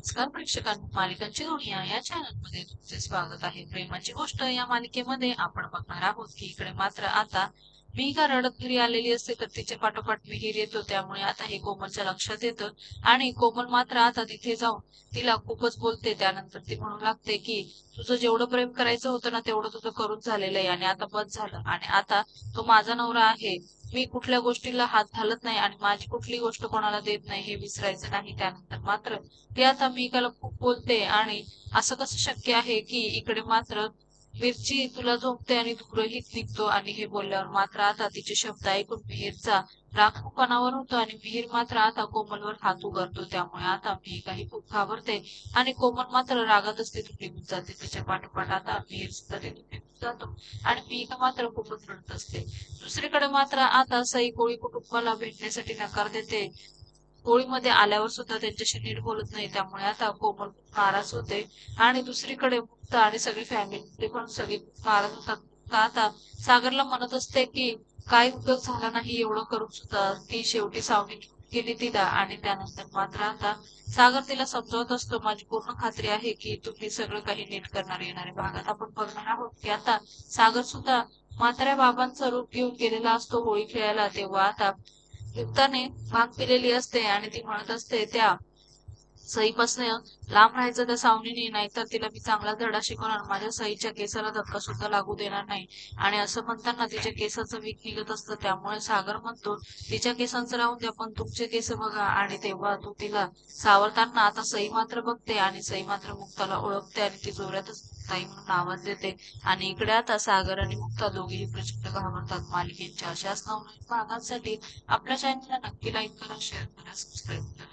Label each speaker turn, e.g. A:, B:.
A: नमस्कार प्रेक्षकांनो मालिकांची दुनिया या चॅनलमध्ये तुमचे स्वागत आहे. प्रेमाची गोष्ट या मालिकेमध्ये आपण बघणार आहोत की इकडे मात्र आता मिहिका रडत घरी आलेली असते तर तिच्या पाठोपाठ मिहीर येतो त्यामुळे आता हे कोमलच्या लक्षात येतं. आणि कोमल मात्र आता तिथे जाऊन तिला खूपच बोलते. त्यानंतर ती म्हणू लागते की तुझं जेवढं प्रेम करायचं होतं ना तेवढं तुझं करून झालेलं आहे आणि आता बस झालं. आणि आता तो माझा नवरा आहे. मी कुठल्या गोष्टीला हात घालत नाही आणि माझी कुठली गोष्ट कोणाला देत नाही हे विसरायचं नाही. त्यानंतर मात्र ती आता मिहिकाला खूप बोलते आणि असं कसं शक्य आहे की इकडे मात्र मिरची तुला झोपते आणि धुरही निघतो. आणि हे बोलल्यावर मात्र आता तिचे शब्द ऐकून मिहीरचा राग होतो आणि मिहीर मात्र आता कोमलवर हात उगारतो त्यामुळे आता मिहिकाही खूप घाबरते आणि कोमल मात्र रागातच तिथून निघून जाते. तिच्या पाठोपाठ आता मिहीर सुद्धा तिथून निघून जातो आणि मिहिका मात्र खूपच रडत असते. दुसरीकडे मात्र आता सई कोळी कुटुंबाला भेटण्यासाठी नकार देते. होळीमध्ये आल्यावर सुद्धा त्यांच्याशी नीट बोलत नाही त्यामुळे आता कोमल नाराज होते. आणि दुसरीकडे मुक्त आणि सगळी फॅमिली पण सगळी नाराज होतात. आता सागरला म्हणत असते की काही उपयोग झाला नाही एवढं करून सुद्धा? ती शेवटी सावली केली तिला आणि त्यानंतर मात्र आता सागर तिला समजावत असतो माझी पूर्ण खात्री आहे की तुम्ही सगळं काही नीट करणार येणारे भागात आपण बघणार आहोत की आता सागर सुद्धा म्हाताऱ्या बाबांचं रूप घेऊन गेलेला असतो होळी खेळायला. तेव्हा आता युक्ताने भाग पिलेली असते आणि ती म्हणत असते त्या सईपासून लांब राहायचं त्या सावनीने नाहीतर तिला मी चांगला धडा शिकवणार. माझ्या सईच्या केसाला धक्का सुद्धा लागू देणार नाही. आणि असं म्हणताना तिच्या केसाचं वीक निघत असतं त्यामुळे सागर म्हणतो तिच्या केसांचं राहून द्या पण तुमचे केस बघा. आणि तेव्हा तू तिला सावरताना आता सई मात्र बघते आणि सई मात्र मुक्ताला ओळखते आणि ती जोरातच ताई म्हणून आवाज देते. आणि इकडे आता सागर आणि मुक्ता दोघेही प्रचंड घाबरतात. मालिकेच्या अशाच नवनवीन भागांसाठी आपल्या चॅनलला नक्की लाईक करा शेअर करा सबस्क्राईब करा.